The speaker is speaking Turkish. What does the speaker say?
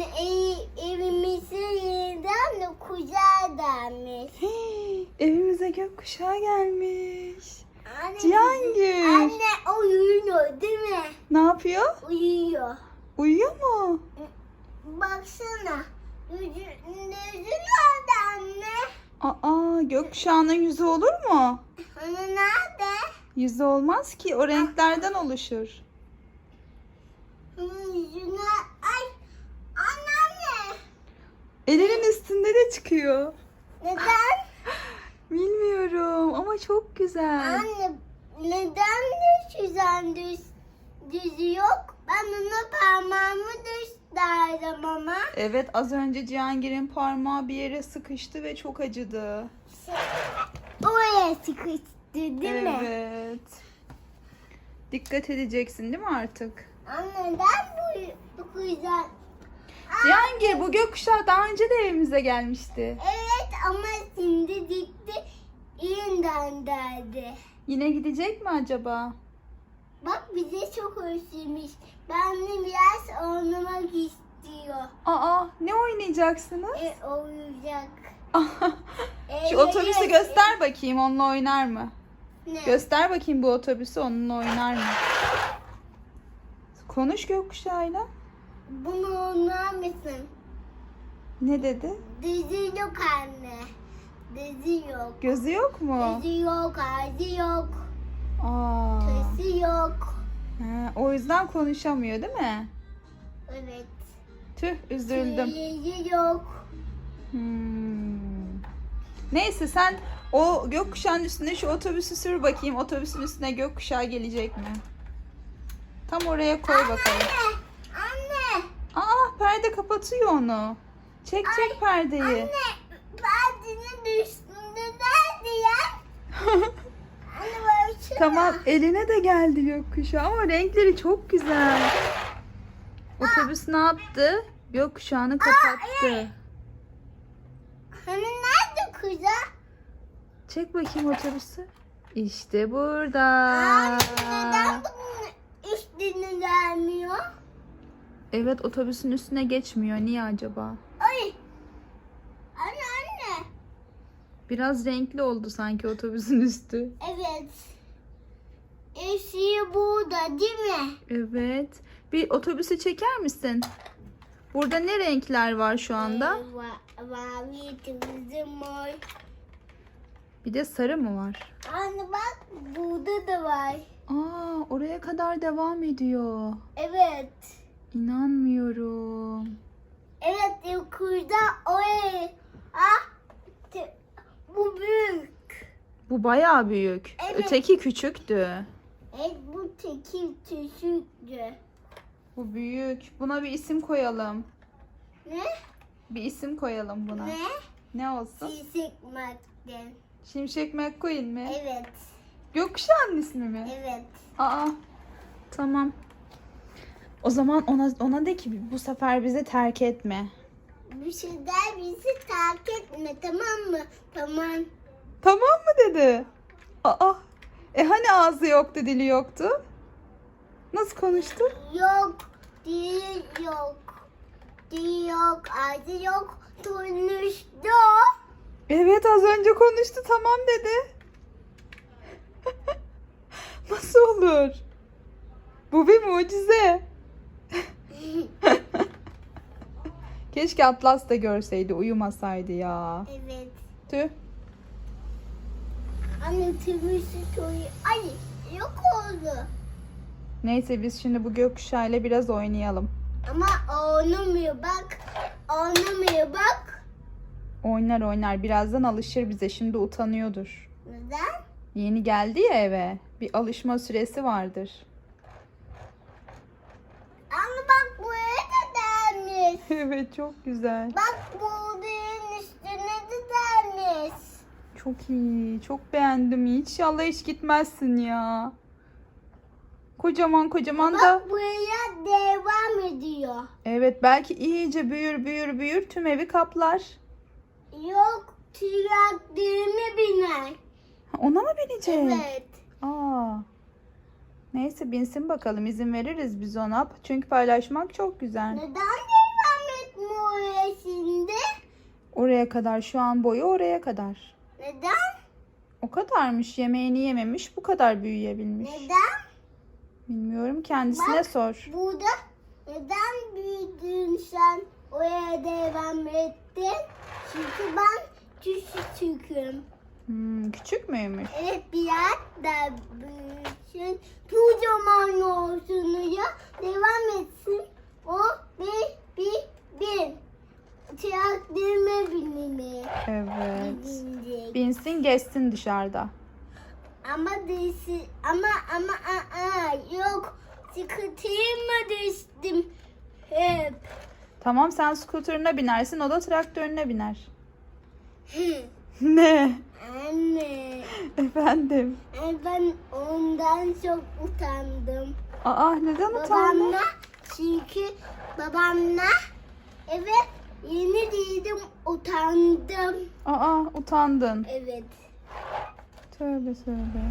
Anne ev, evimizin yeniden de kucağa gelmiş. Evimize gökkuşağı gelmiş. Anne, Cihangir. Anne uyuyor değil mi? Ne yapıyor? Uyuyor. Uyuyor mu? Baksana. Yüzü, yüzü nerede anne? Aa, gökkuşağının yüzü olur mu? Anne nerede? Yüzü olmaz ki. O renklerden oluşur. Yüzüne... Ay anne anne. Elinin üstünde de çıkıyor. Neden? Bilmiyorum ama çok güzel. anne neden düz yüzen düz, düzü yok? Ben ona parmağımı gösterdim ama. Evet az önce Cihangir'in parmağı bir yere sıkıştı ve çok acıdı. Oraya sıkıştı değil mi? evet. Dikkat edeceksin değil mi artık? Anne neden bu, bu güzel? Cihangir bu gökkuşağı daha önce de evimize gelmişti. Evet ama şimdi gitti yeniden derdi. Yine gidecek mi acaba? Bak bize çok özlemiş. Ben de biraz oynamak istiyor. Aa ne oynayacaksınız? E oyuncak. Şu otobüsü göster bakayım onunla oynar mı? Ne? Göster bakayım bu otobüsü onunla oynar mı? Konuş gökkuşağıyla. Bunu oynar mısın? Ne dedi? Dizi yok anne. Dizi yok. Gözü yok mu? Dizi yok, ağzı yok, Aa. sesi yok. Ha, o yüzden konuşamıyor değil mi? Evet. Tüh üzüldüm. Dizi yok. Hmm. Neyse sen o gökkuşağının üstüne şu otobüsü sür bakayım. Otobüsün üstüne gökkuşağı gelecek mi? Tam oraya koy bakalım. Aa perde kapatıyor onu. Çek çek perdeyi. anne. Ben senin üstünde nerede ya? Anne. Tamam eline de geldi gökkuşağı ama renkleri çok güzel. Otobüs ne yaptı? Gökkuşağını kapattı. Hani nerede kuza? Çek bakayım otobüsü. İşte burada. Anne neden bunun üstüne gelmiyor? Evet otobüsün üstüne geçmiyor. Niye acaba? Ay. Anne anne. Biraz renkli oldu sanki otobüsün üstü. Evet. Eşiği burada değil mi? Evet. Bir otobüsü çeker misin? Burada ne renkler var şu anda? Ee, Mavi, kırmızı, mor. Bir de sarı mı var? Anne bak burada da var. Aa, oraya kadar devam ediyor. Evet. İnanmıyorum. Evet yukarıda oraya. Ah. te- Bu büyük. Bu bayağı büyük. Evet. Öteki küçüktü. Evet bu tekil küçüktü. Bu büyük. Buna bir isim koyalım. Ne? Bir isim koyalım buna. Ne? Ne olsun? Çiçek madden. Şimşek McQueen mi? Evet. Gökkuşağının ismi mi? Evet. Aa. Tamam. O zaman ona ona de ki bu sefer bizi terk etme. Bir şeyler bizi terk etme tamam mı? Tamam. Tamam mı dedi? Aa. E hani ağzı yoktu, dili yoktu? Nasıl konuştu? Yok. Değil yok. Değil yok. Ağzı yok. Konuştu. Evet az önce konuştu tamam dedi. Nasıl olur? Bu bir mucize. Keşke Atlas da görseydi, uyumasaydı ya. evet. Tüh. Anne tümüsü soyu. Ay yok oldu. Neyse biz şimdi bu gökkuşağıyla biraz oynayalım. Ama oynamıyor bak. Oynamıyor bak. Oynar oynar birazdan alışır bize. Şimdi utanıyordur. Neden? Yeni geldi ya eve. Bir alışma süresi vardır. Anne bak buraya da dermiş. evet çok güzel. Bak buğdayın üstüne de dermiş. Çok iyi. Çok beğendim. İnşallah hiç gitmezsin ya. Kocaman kocaman da. Bak buraya devam ediyor. Evet belki iyice büyür büyür büyür tüm evi kaplar. Yok traktörüme biner. Ha, Ona mı binecek? Evet. Aa. Neyse binsin bakalım izin veririz biz ona. Çünkü paylaşmak çok güzel. Neden devam oraya kadar. Şu an boyu oraya kadar. Neden? O kadarmış. Yemeğini yememiş. Bu kadar büyüyebilmiş. Neden? Bilmiyorum. Kendisine Bak. sor. Burada neden büyüdün sen oraya devam ettin? Çünkü ben küçücüküm. Hmm, küçük müymüş? Evet biraz da büyüsün. Kocaman olsun ya. Devam etsin. O bir bir bir. Traktörüme binimi. Evet. Binecek. Binsin geçsin dışarıda. Ama değilsin. Ama ama aa, yok. Sıkıntıyım düştüm. Hep. Tamam sen skuterine binersin. O da traktörüne biner. Ne? Anne. Efendim. Ben ondan çok utandım. Aa neden utandın? Babamla çünkü babamla evet yeni değildim utandım. Aa utandın. Evet. Tövbe tövbe.